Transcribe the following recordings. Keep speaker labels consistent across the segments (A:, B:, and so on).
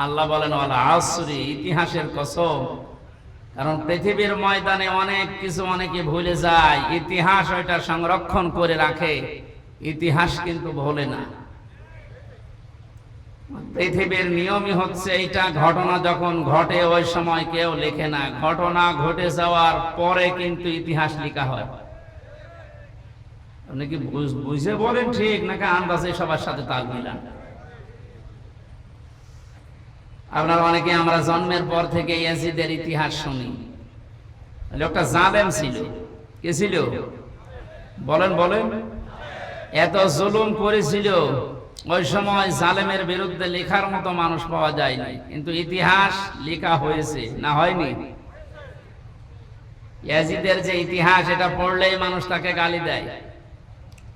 A: আল্লাহ বলেন আসরি, ইতিহাসের কসম। কারণ পৃথিবীর ময়দানে অনেক কিছু অনেকে ভুলে যায়। ইতিহাস ওইটা সংরক্ষণ করে রাখে। ইতিহাস কিন্তু ভোলে না। পৃথিবীর নিয়মই হচ্ছে এইটা, ঘটনা যখন ঘটে ওই সময় কেউ লেখে না। ঘটনা ঘটে যাওয়ার পরে কিন্তু ইতিহাস লেখা হয়। বুঝ- বলেন ঠিক, নাকি আন্দাজে সবার সাথে তাল মিলান? আপনার অনেকে আমরা জন্মের পর থেকে ইয়াজিদের ইতিহাস শুনি। লোকটা জালেম ছিল। কে ছিল? বলেন বলেন। এত জুলুম করেছিল, ওই সময় জালেমের বিরুদ্ধে লেখার মতো মানুষ পাওয়া যায়নি কিন্তু ইতিহাস লেখা হয়েছে, না হয়নি? ইয়াজিদের যে ইতিহাস, এটা পড়লেই মানুষ তাকে গালি দেয়।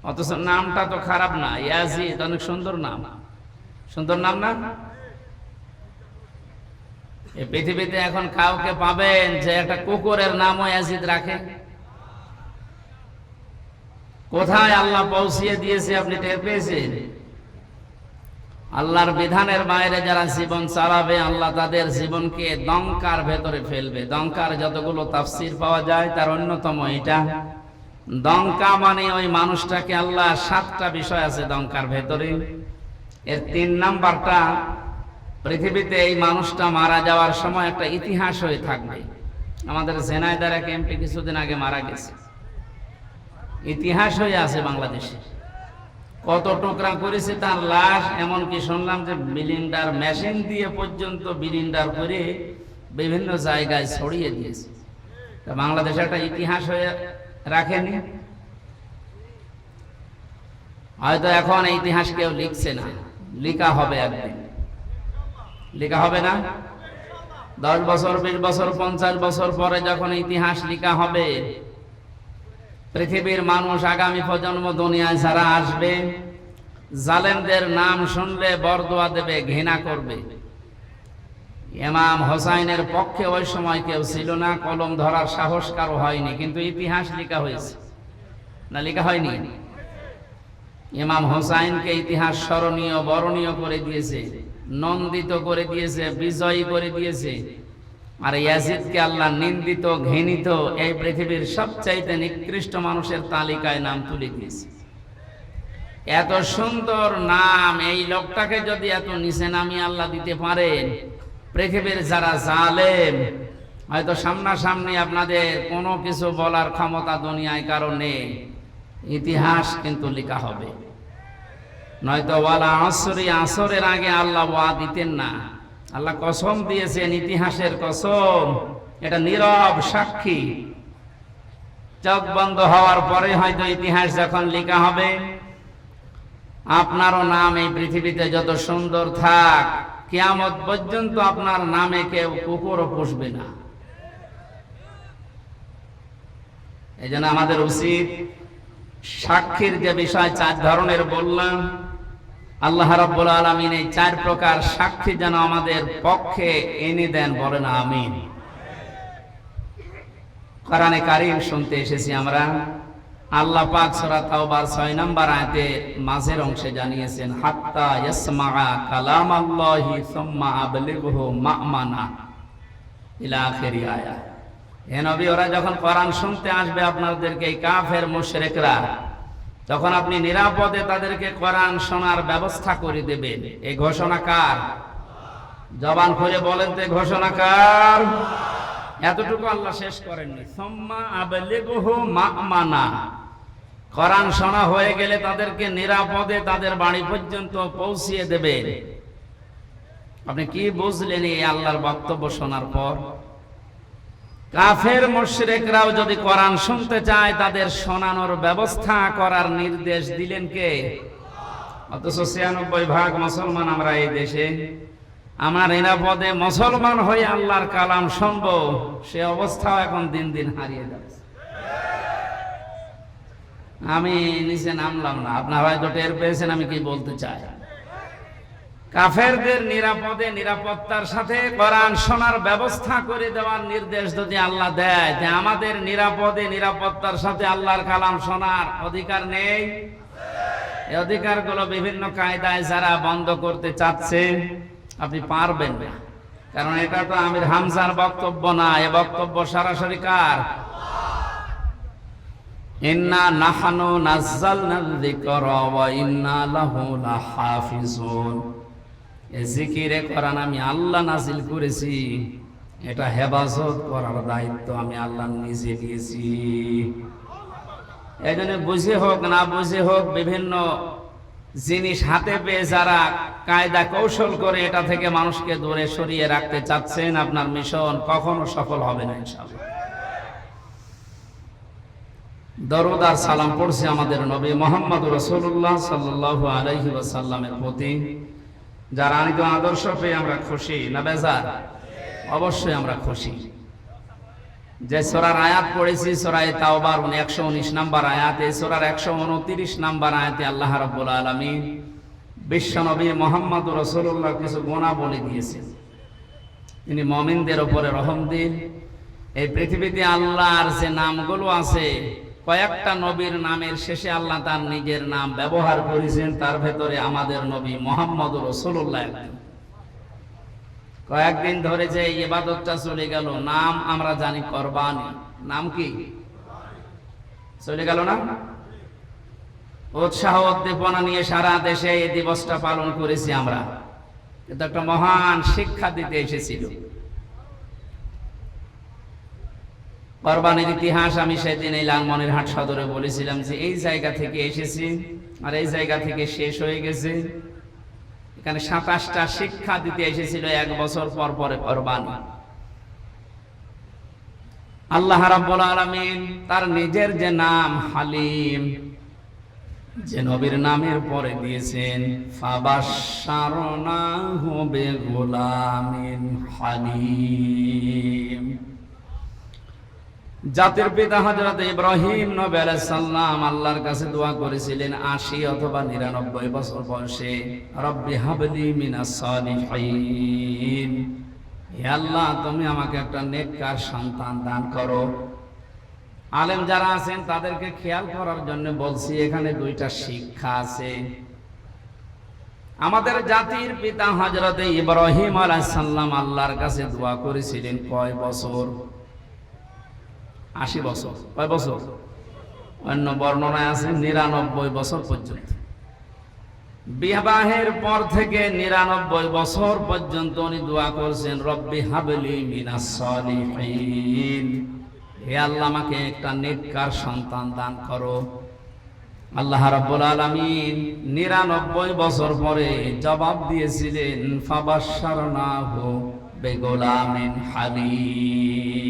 A: অথচ নামটা তো খারাপ না। ইয়াজিদ, অনেক সুন্দর নাম। সুন্দর নাম না? পৃথিবীতে এখন কাউকে পাবেন যে একটা কুকুরের নামও ইয়াজিদ রাখে। কোথায় আল্লাহ পৌঁছিয়ে দিয়েছে আপনি টের পেয়েছেন? আল্লাহর বিধানের বাইরে যারা জীবন চালাবে, আল্লাহ তাদের জীবনকে দঙ্কার ভেতরে ফেলবে। দঙ্কার যতগুলো তাফসির পাওয়া যায়, তার অন্যতম এটা দঙ্কা মানে ওই মানুষটাকে আল্লাহ সাতটা বিষয় আছে দঙ্কার ভেতরে। এর তিন নাম্বারটা পৃথিবীতে এই মানুষটা মারা যাওয়ার সময় একটা ইতিহাস হয়ে থাকবে। আমাদের জেনাইদার এক এমপি কিছুদিন আগে মারা গেছে। ইতিহাস হয়ে আছে বাংলাদেশে। কত টুকরা করেছে তার লাশ, এমনকি শুনলাম যে বিলিন্ডার মেশিন দিয়ে পর্যন্ত বিলিন্ডার করে বিভিন্ন জায়গায় ছড়িয়ে দিয়েছে। বাংলাদেশে একটা ইতিহাস হয়ে রাখেনি। হয়তো এখন ইতিহাস কেউ লিখছে না। লিখা হবে একদিন। লেখা হবে না? দশ বছর, বিশ বছর, পঞ্চাশ বছর পরে যখন ইতিহাস লেখা হবে, পৃথিবীর মানুষ আগামী প্রজন্ম দুনিয়ায় যারা আসবে, জালেমদের নাম শুনলে বরদোয়া দেবে, ঘৃণা করবে। ইমাম হোসাইনের পক্ষে ওই সময় কেউ ছিল না, কলম ধরার সাহস কারও হয়নি, কিন্তু ইতিহাস লেখা হয়েছে। না, লেখা হয়নি? ইমাম হোসাইনকে ইতিহাস স্মরণীয়, বরণীয় করে দিয়েছে। নন্দিত করে দিয়েছে, বিজয়ী করে দিয়েছে। আর ইয়াজিদকে আল্লাহ নিন্দিত, ঘৃণিত এই পৃথিবীর সবচাইতে নিকৃষ্ট মানুষের তালিকায় নাম তুলে দিয়েছে। এত সুন্দর নাম, এই লোকটাকে যদি এত নিচে নামিয়ে আল্লাহ দিতে পারেন, পৃথিবীর যারা জালেম, হয়তো সামনাসামনি আপনাদের কোনো কিছু বলার ক্ষমতা দুনিয়ায় কারণে ইতিহাস কিন্তু লেখা হবে। নয়তো ওয়ালা আসরি, আসরের আগে আল্লাহ ওয়া দিতেন না। আল্লাহ কসম দিয়েছেন, ইতিহাসের কসম। এটা নীরব সাক্ষী। চোখ বন্ধ হওয়ার পরে হয়তো ইতিহাস যখন লেখা হবে, আপনারও নাম এই পৃথিবীতে যত সুন্দর থাক, কেয়ামত পর্যন্ত আপনার নামে কেউ কুকুরও পুষবে না। এই আমাদের উচিত সাক্ষীর যে বিষয় চার ধরনের বললাম আল্লাহ রাব্বুল আলামিন এই চার প্রকার সাক্ষী যেন আমাদের পক্ষে এনে দেন, বলেন আমিন। কোরআনে কারিম শুনতে এসেছি আমরা। আল্লাহ পাক সূরা তাওবার 6 নম্বর আয়াতে মাঝের অংশে জানিয়েছেন, হাত্তা ইয়াসমাআ কালাম আল্লাহি সুম্মা আবলিগহু মা'মানা ইলা আখিরি আয়া হে নবী, ওরা যখন কোরআন শুনতে আসবে আপনাদেরকে এই কাফের মুশরিকরা তখন আপনি নিরাপদে তাদেরকে কোরআন শোনার ব্যবস্থা করে দেবেন এই ঘোষণা কার? জবান খুলে বলেন তো এই ঘোষণা কার? এতটুকু আল্লাহ শেষ করেননি। সম্মা আবলিগহু কোরআন শোনা হয়ে গেলে তাদেরকে নিরাপদে তাদের বাড়ি পর্যন্ত পৌঁছিয়ে দেবেন। আপনি কি বুঝলেন এই আল্লাহর বক্তব্য শোনার পর? কাফের মুশরিকরাও যদি কোরআন শুনতে চায়, তাদের শোনানোর ব্যবস্থা করার নির্দেশ দিলেন কে? অথচ ছিয়ানব্বই ভাগ মুসলমান আমরা এই দেশে। আমার নিরাপদে মুসলমান হয়ে আল্লাহর কালাম শুনব, সে অবস্থাও এখন দিন দিন হারিয়ে যাচ্ছে। আমি নিচে নামলাম না, আপনারা হয়তো টের পেয়েছেন আমি কি বলতে চাই। কাফেরদের নিরাপদে নিরাপত্তার সাথে কোরআন শোনার ব্যবস্থা করে দেওয়ার নির্দেশ যদি আল্লাহ দেয়, যে আমাদের নিরাপদে নিরাপত্তার সাথে আল্লাহর কালাম শোনার অধিকার নেই। এই অধিকারগুলো বিভিন্ন কায়দায় যারা বন্ধ করতে চাচ্ছে, আপনি পারবেন না। কারণ এটা তো আমির হামজার বক্তব্য না, এ বক্তব্য সরাসরি কার? ইন্না ইন্না লাহু লাহাফিজুন। জিকিরে করান আমি আল্লাহ নাজিল করেছি। এটা হেফাজত করার দায়িত্ব আমি আল্লাহ নিজে নিয়েছি। এই জন্য বুঝে হোক, না বুঝে হোক, বিভিন্ন জিনিস হাতে পেয়ে যারা কায়দা কৌশল করে এটা থেকে মানুষকে দূরে সরিয়ে রাখতে চাচ্ছেন, আপনার মিশন কখনো সফল হবে না, ইনশাআল্লাহ। সালাম পড়ছে আমাদের নবী মোহাম্মদ রসুল্লাহ সাল্লাহ আলহি ওয়াসাল্লামের প্রতি। যার আনিত আদর্শ পেয়ে আমরা খুশি, না বেজার? অবশ্যই আমরা খুশি। যে সোরার আয়াত পড়েছি, সোরায় তাওবার একশো উনিশ নাম্বার আয়াত, এই সোরার একশো উনত্রিশ নাম্বার আয়াতে আল্লাহ রব্বুল আলমী বিশ্বনবী মোহাম্মদ রসুল্লাহ কিছু গোনা বলে দিয়েছেন। তিনি মমিনদের ওপরে রহম দিন। এই পৃথিবীতে আল্লাহর যে নামগুলো আছে কয়েকটা নবীর নামের শেষে আল্লাহ তার নিজের নাম ব্যবহার করেছেন, তার ভেতরে আমাদের নবী মোহাম্মদ রসুল্লাহ কয়েকদিন ধরে যে ইবাদতটা চলে গেল, নাম আমরা জানি করবানি। নাম কি? চলে গেল না? উৎসাহ, উদ্দীপনা নিয়ে সারা দেশে এই দিবসটা পালন করেছি আমরা। কিন্তু একটা মহান শিক্ষা দিতে এসেছিল। কোরবানির ইতিহাস আমি সেদিন এই লালমনের হাট সদরে বলেছিলাম যে এই জায়গা থেকে এসেছি আর এই জায়গা থেকে শেষ হয়ে গেছে। এখানে সাতাশটা শিক্ষা দিতে এসেছিল এক বছর পর পরে কোরবানি আল্লাহ রাব্বুল আলামিন তার নিজের যে নাম হালিম, যে নবীর নামের পরে দিয়েছেন, ফাবাশশারনাহু বিগুলামিন হালিম। জাতির পিতা হযরত ইব্রাহিম নবী আলাইহিস আল্লাহর কাছে দোয়া করেছিলেন 80 অথবা 99 বছর বয়সে, রব্বি হাবলি আল্লাহ, তুমি আমাকে একটা নেককার সন্তান দান করো। আলেম যারা আছেন, তাদেরকে খেয়াল করার জন্য বলছি, এখানে দুইটা শিক্ষা আছে। আমাদের জাতির পিতা হযরত ইব্রাহিম আলাইহিস সালাম আল্লাহর কাছে দোয়া করেছিলেন কয় বছর? আশি বছর। কয় বছর? অন্য বর্ণনায় আছে নিরানব্বই বছর পর্যন্ত। বিবাহের পর থেকে নিরানব্বই বছর পর্যন্ত উনি দোয়া করছেন, রব্বি হাবলি মিনাস সলিহিন। হে আল্লাহ, আমাকে একটা নেককার সন্তান দান করো। আল্লাহ রাব্বুল আলামিন নিরানব্বই বছর পরে জবাব দিয়েছিলেন, ফাবাশশারনাহু বেগোলামিন হালিম।